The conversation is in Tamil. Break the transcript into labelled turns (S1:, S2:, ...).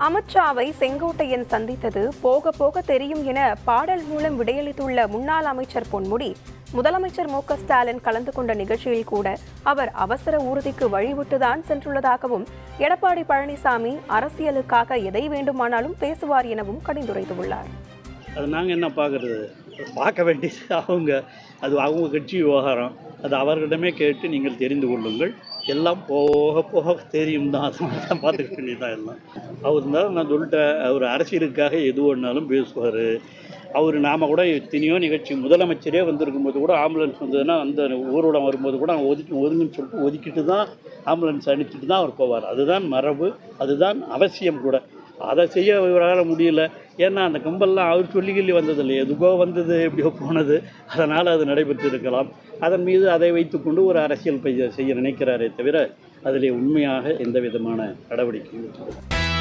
S1: அமித்ஷாவை செங்கோட்டையன் சந்தித்தது போக போக தெரியும் என பாடல் மூலம் விடையளித்துள்ள முன்னாள் அமைச்சர் பொன்முடி. முதலமைச்சர் மு ஸ்டாலின் கலந்து கொண்ட நிகழ்ச்சியில் கூட அவர் அவசர ஊர்திக்கு வழிவிட்டுதான் சென்றுள்ளதாகவும் எடப்பாடி பழனிசாமி அரசியலுக்காக எதை வேண்டுமானாலும் பேசுவார் எனவும் கடிந்துரைத்துள்ளார்.
S2: அது நாங்கள் என்ன பார்க்குறது பார்க்க வேண்டியது அவங்க. அது அவங்க கட்சி விவகாரம். அது அவர்களிடமே கேட்டு நீங்கள் தெரிந்து கொள்ளுங்கள். எல்லாம் போக போக தெரியும். தான் அது தான் பார்த்துக்க வேண்டியதான் எல்லாம் அவர் இருந்தாலும் நான் சொல்லிட்டேன் அவர் அரசியலுக்காக எது வேணாலும் பேசுவார். அவர் நாம் கூட எத்தனையோ நிகழ்ச்சி முதலமைச்சரே வந்திருக்கும்போது கூட ஆம்புலன்ஸ் வந்ததுன்னா அந்த ஊர்வலம் வரும்போது கூட அவங்க ஒதுக்கி ஒதுங்குன்னு சொல்லிட்டு ஒதுக்கிட்டு தான் ஆம்புலன்ஸ் அனுப்பிச்சிட்டு தான் அவர் போவார். அதுதான் மரபு அதுதான் அவசியம் கூட. அதை செய்ய இவரால் முடியல. ஏன்னா அந்த கும்பல்லாம் அவர் சொல்லி கிள்ளி வந்ததில்லை எதுக்கோ வந்தது எப்படியோ போனது. அதனால் அது நடைபெற்று இருக்கலாம் அதன் மீது அதை வைத்துக்கொண்டு ஒரு அரசியல் செய்ய நினைக்கிறாரே தவிர அதிலே உண்மையாக எந்த விதமான நடவடிக்கையும்